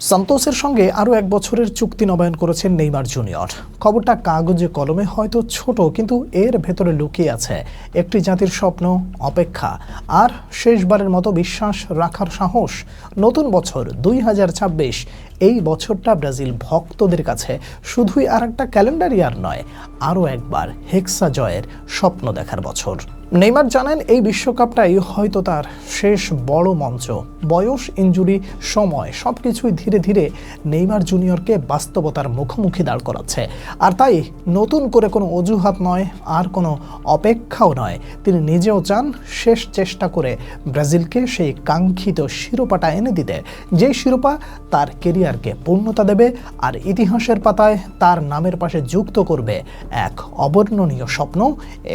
সান্তোসের সঙ্গে আরও এক বছরের চুক্তি নবায়ন করেছেন নেইমার জুনিয়র। খবরটা কাগজে কলমে হয়তো ছোট, কিন্তু এর ভেতরে লুকিয়ে আছে। একটি জাতির স্বপ্ন, অপেক্ষা, আর শেষবারের মতো বিশ্বাস রাখার সাহস। নতুন বছর দুই হাজার ছাব্বিশ এই বছরটা ব্রাজিল ভক্তদের কাছে শুধুই আর একটা ক্যালেন্ডার ইয়ার নয়, আরও একবার হেক্সা জয়ের স্বপ্ন দেখার বছর। নেইমার জানেন এই বিশ্বকাপটাই হয়তো তার শেষ বড় মঞ্চ। বয়স ইঞ্জুরি সময় সব কিছুই ধীরে ধীরে নেইমার জুনিয়রকে বাস্তবতার মুখোমুখি দাঁড় করাচ্ছে। আর তাই নতুন করে কোনো অজুহাত নয়, আর কোনো অপেক্ষাও নয়। তিনি নিজেও চান শেষ চেষ্টা করে ব্রাজিলকে সেই কাঙ্ক্ষিত শিরোপাটা এনে দিতে। যে শিরোপা তার কেরিয়ারকে পূর্ণতা দেবে আর ইতিহাসের পাতায় তার নামের পাশে যুক্ত করবে এক অবর্ণনীয় স্বপ্ন,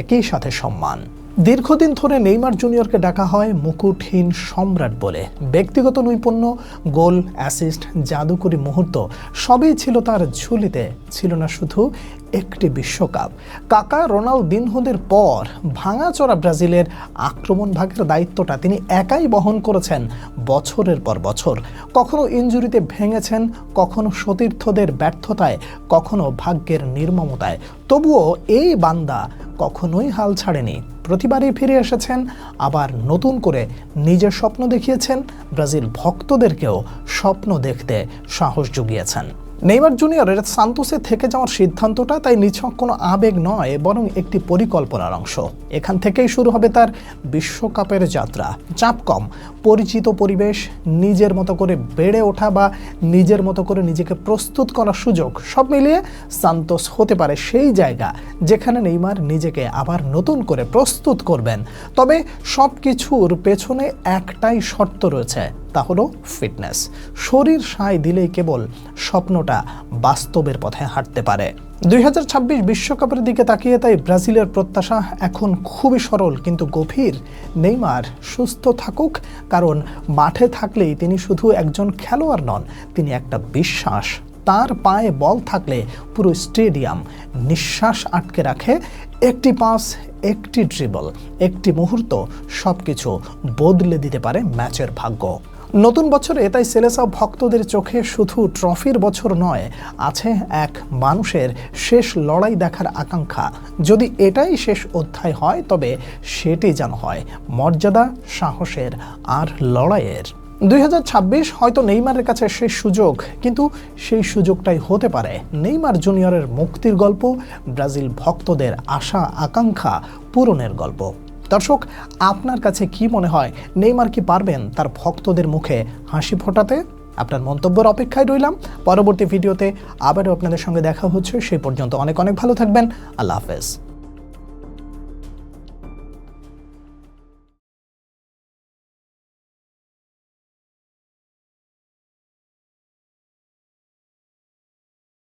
একই সাথে সম্মান। দীর্ঘদিন ধরে নেইমার জুনিয়রকে ডাকা হয় মুকুটহীন সম্রাট বলে। ব্যক্তিগত নৈপুণ্য, গোল, অ্যাসিস্ট, জাদুকরি মুহূর্ত, সবই ছিল তার ঝুলিতে, ছিল না শুধু একটি বিশ্বকাপ। কাকা রোনাল রোনালদিনহোদের পর ভাঙাচোরা ব্রাজিলের আক্রমণ ভাগের দায়িত্বটা তিনি একাই বহন করেছেন বছরের পর বছর। কখনো ইঞ্জুরিতে ভেঙেছেন, কখনো সতীর্থদের ব্যর্থতায়, কখনো ভাগ্যের নির্মমতায়। তবুও এই বান্দা কখনোই হাল ছাড়েনি। প্রতিবারই ফিরে এসেছেন, আবার নতুন করে নিজের স্বপ্ন দেখিয়েছেন, ব্রাজিল ভক্তদেরকেও স্বপ্ন দেখতে সাহস জুগিয়েছেন। নেইমার জুনিয়রের সান্তোসে থেকে যাওয়ার সিদ্ধান্তটা তাই নিছক কোনো আবেগ নয়, বরং একটি পরিকল্পনার অংশ। এখান থেকেই শুরু হবে তার বিশ্বকাপের যাত্রা। চাপ কম, পরিচিত পরিবেশ, নিজের মতো করে বেড়ে ওঠা বা নিজের মতো করে নিজেকে প্রস্তুত করার সুযোগ, সব মিলিয়ে সান্তোস হতে পারে সেই জায়গা যেখানে নেইমার নিজেকে আবার নতুন করে প্রস্তুত করবেন। তবে সব কিছুর পেছনে একটাই শর্ত রয়েছে তা হলো ফিটনেস। শরীর সায় দিলেই কেবল স্বপ্নটা বাস্তবের পথে হাঁটতে পারে। দুই বিশ্বকাপের দিকে তাকিয়ে তাই ব্রাজিলের প্রত্যাশা এখন খুবই সরল কিন্তু গভীর। নেইমার সুস্থ থাকুক, কারণ মাঠে থাকলেই তিনি শুধু একজন খেলোয়াড় নন, তিনি একটা বিশ্বাস। তার পায়ে বল থাকলে পুরো স্টেডিয়াম নিঃশ্বাস আটকে রাখে। একটি পাস, একটি ড্রিবল, একটি মুহূর্ত সব কিছু বদলে দিতে পারে ম্যাচের ভাগ্য। নতুন বছরে তাই সেলেসা ভক্তদের চোখে শুধু ট্রফির বছর নয়, আছে এক মানুষের শেষ লড়াই দেখার আকাঙ্ক্ষা। যদি এটাই শেষ অধ্যায় হয়, তবে সেটি যেন হয় মর্যাদা, সাহসের আর লড়াইয়ের। দুই হাজার ছাব্বিশ হয়তো নেইমারের কাছে শেষ সুযোগ, কিন্তু সেই সুযোগটাই হতে পারে। নেইমার জুনিয়রের মুক্তির গল্প, ব্রাজিল ভক্তদের আশা আকাঙ্ক্ষা পূরণের গল্প। দর্শক, আপনার কাছে কি মনে হয়? নেইমার কি পারবেন তার ভক্তদের মুখে হাসি ফোটাতে? আপনার মন্তব্যের অপেক্ষায় রইলাম। পরবর্তী ভিডিওতে আবারও আপনাদের সঙ্গে দেখা হচ্ছে। সেই পর্যন্ত অনেক অনেক ভালো থাকবেন। আল্লাহ হাফেজ।